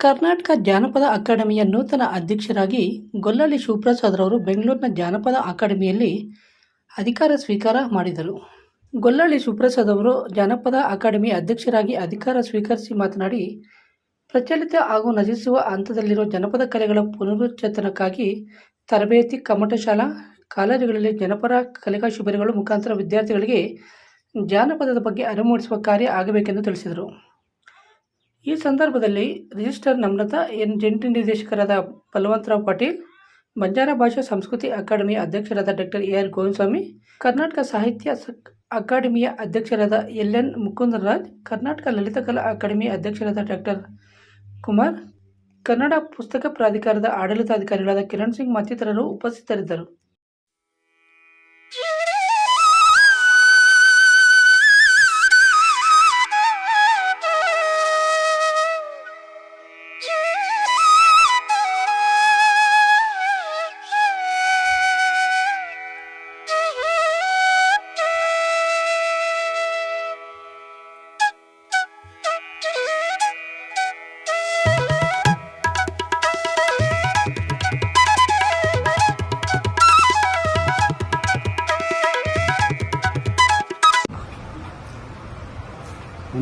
ಕರ್ನಾಟಕ ಜಾನಪದ ಅಕಾಡೆಮಿಯ ನೂತನ ಅಧ್ಯಕ್ಷರಾಗಿ ಗೊಲ್ಲಳ್ಳಿ ಶಿವಪ್ರಸಾದ್ ರವರು ಬೆಂಗಳೂರಿನ ಜಾನಪದ ಅಕಾಡೆಮಿಯಲ್ಲಿ ಅಧಿಕಾರ ಸ್ವೀಕಾರ ಮಾಡಿದರು. ಗೊಲ್ಲಳ್ಳಿ ಶಿವಪ್ರಸಾದ್ ಅವರು ಜಾನಪದ ಅಕಾಡೆಮಿ ಅಧ್ಯಕ್ಷರಾಗಿ ಅಧಿಕಾರ ಸ್ವೀಕರಿಸಿ ಮಾತನಾಡಿ, ಪ್ರಚಲಿತ ಹಾಗೂ ನಶಿಸುವ ಹಂತದಲ್ಲಿರುವ ಜನಪದ ಕಲೆಗಳ ಪುನರುಚ್ಚೇತನಕ್ಕಾಗಿ ತರಬೇತಿ ಕಮ್ಮಟ ಶಾಲಾ ಕಾಲೇಜುಗಳಲ್ಲಿ ಜನಪದ ಕಲಿಕಾ ಶಿಬಿರಗಳು ಮುಖಾಂತರ ವಿದ್ಯಾರ್ಥಿಗಳಿಗೆ ಜಾನಪದದ ಬಗ್ಗೆ ಅರಿವು ಮೂಡಿಸುವ ಕಾರ್ಯ ಆಗಬೇಕೆಂದು ತಿಳಿಸಿದರು. ಈ ಸಂದರ್ಭದಲ್ಲಿ ರಿಜಿಸ್ಟರ್ ನಮ್ರತಾ ಎನ್ ಜಂಟಿ ನಿರ್ದೇಶಕರಾದ ಬಲವಂತರಾವ್ ಪಾಟೀಲ್, ಬಂಜಾರ ಭಾಷಾ ಸಂಸ್ಕೃತಿ ಅಕಾಡೆಮಿ ಅಧ್ಯಕ್ಷರಾದ doctor A R Govindaswamy, Karnataka ಸಾಹಿತ್ಯ ಅಕಾಡೆಮಿಯ ಅಧ್ಯಕ್ಷರಾದ ಎಲ್ ಎನ್ ಮುಕುಂದರಾಜ್ ಕರ್ನಾಟಕ ಲಲಿತಕಲಾ ಅಕಾಡೆಮಿ ಅಧ್ಯಕ್ಷರಾದ ಡಾಕ್ಟರ್ ಕುಮಾರ್, ಕನ್ನಡ ಪುಸ್ತಕ ಪ್ರಾಧಿಕಾರದ ಆಡಳಿತಾಧಿಕಾರಿಗಳಾದ ಕಿರಣ್ ಸಿಂಗ್ ಮತ್ತಿತರರು ಉಪಸ್ಥಿತರಿದ್ದರು.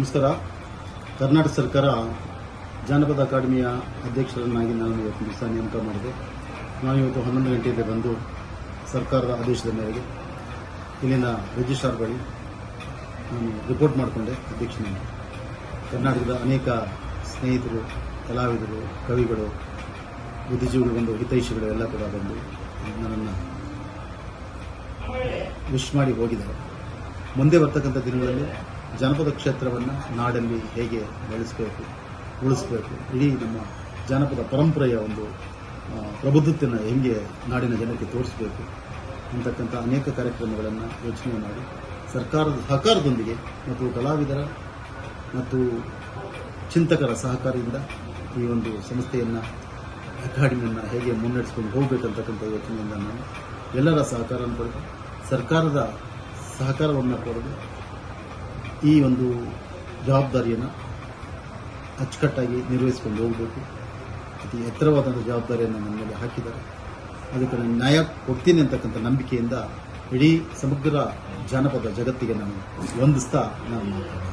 ನಮಸ್ಕಾರ. ಕರ್ನಾಟಕ ಸರ್ಕಾರ ಜಾನಪದ ಅಕಾಡೆಮಿಯ ಅಧ್ಯಕ್ಷರನ್ನಾಗಿ ನಾನು ಇವತ್ತು ದಿವಸ ನೇಮಕ ಮಾಡಿದೆ. ನಾನು ಇವತ್ತು ಹನ್ನೊಂದು ಗಂಟೆಯಲ್ಲಿ ಬಂದು ಸರ್ಕಾರದ ಆದೇಶದ ಮೇರೆಗೆ ಇಲ್ಲಿನ ರಿಜಿಸ್ಟ್ರಾರ್ ಬಳಿ ನಾನು ರಿಪೋರ್ಟ್ ಮಾಡಿಕೊಂಡೆ ಅಧ್ಯಕ್ಷನಾಗಿ ಕರ್ನಾಟಕದ ಅನೇಕ ಸ್ನೇಹಿತರು, ಕಲಾವಿದರು, ಕವಿಗಳು, ಬುದ್ಧಿಜೀವಿಗಳು ಬಂದು, ಹಿತೈಷಿಗಳು ಎಲ್ಲ ಕೂಡ ಬಂದು ನನ್ನನ್ನು ವಿಶ್ ಮಾಡಿ ಹೋಗಿದ್ದಾರೆ. ಮುಂದೆ ಬರ್ತಕ್ಕಂಥ ದಿನಗಳಲ್ಲಿ ಜಾನಪದ ಕ್ಷೇತ್ರವನ್ನು ನಾಡಲ್ಲಿ ಹೇಗೆ ಬೆಳೆಸಬೇಕು, ಉಳಿಸಬೇಕು, ಇಡೀ ನಮ್ಮ ಜನಪದ ಪರಂಪರೆಯ ಒಂದು ಪ್ರಬುದ್ಧತೆಯನ್ನು ಹೆಂಗೆ ನಾಡಿನ ಜನಕ್ಕೆ ತೋರಿಸಬೇಕು ಅಂತಕ್ಕಂಥ ಅನೇಕ ಕಾರ್ಯಕ್ರಮಗಳನ್ನು ಯೋಚನೆ ಮಾಡಿ ಸರ್ಕಾರದ ಸಹಕಾರದೊಂದಿಗೆ ಮತ್ತು ಕಲಾವಿದರ ಮತ್ತು ಚಿಂತಕರ ಸಹಕಾರದಿಂದ ಈ ಒಂದು ಸಂಸ್ಥೆಯನ್ನು, ಅಕಾಡೆಮಿಯನ್ನು ಹೇಗೆ ಮುನ್ನಡೆಸ್ಕೊಂಡು ಹೋಗಬೇಕಂತಕ್ಕಂಥ ಯೋಚನೆಯಿಂದ ನಾನು ಎಲ್ಲರ ಸಹಕಾರವನ್ನು ಪಡೆದು ಸರ್ಕಾರದ ಸಹಕಾರವನ್ನು ಪಡೆದು ಈ ಒಂದು ಜವಾಬ್ದಾರಿಯನ್ನು ಅಚ್ಚುಕಟ್ಟಾಗಿ ನಿರ್ವಹಿಸಿಕೊಂಡು ಹೋಗಬೇಕು. ಅತಿ ಎತ್ತರವಾದಂಥ ಜವಾಬ್ದಾರಿಯನ್ನು ನನ್ನ ಮೇಲೆ ಹಾಕಿದ್ದಾರೆ. ಅದಕ್ಕೆ ನಾನು ನ್ಯಾಯ ಕೊಡ್ತೀನಿ ಅಂತಕ್ಕಂಥ ನಂಬಿಕೆಯಿಂದ ಇಡೀ ಸಮಗ್ರ ಜಾನಪದ ಜಗತ್ತಿಗೆ ನಾನು ವಂದಿಸ್ತಾ ನಾನು ಮಾತಾಡ್ತೀನಿ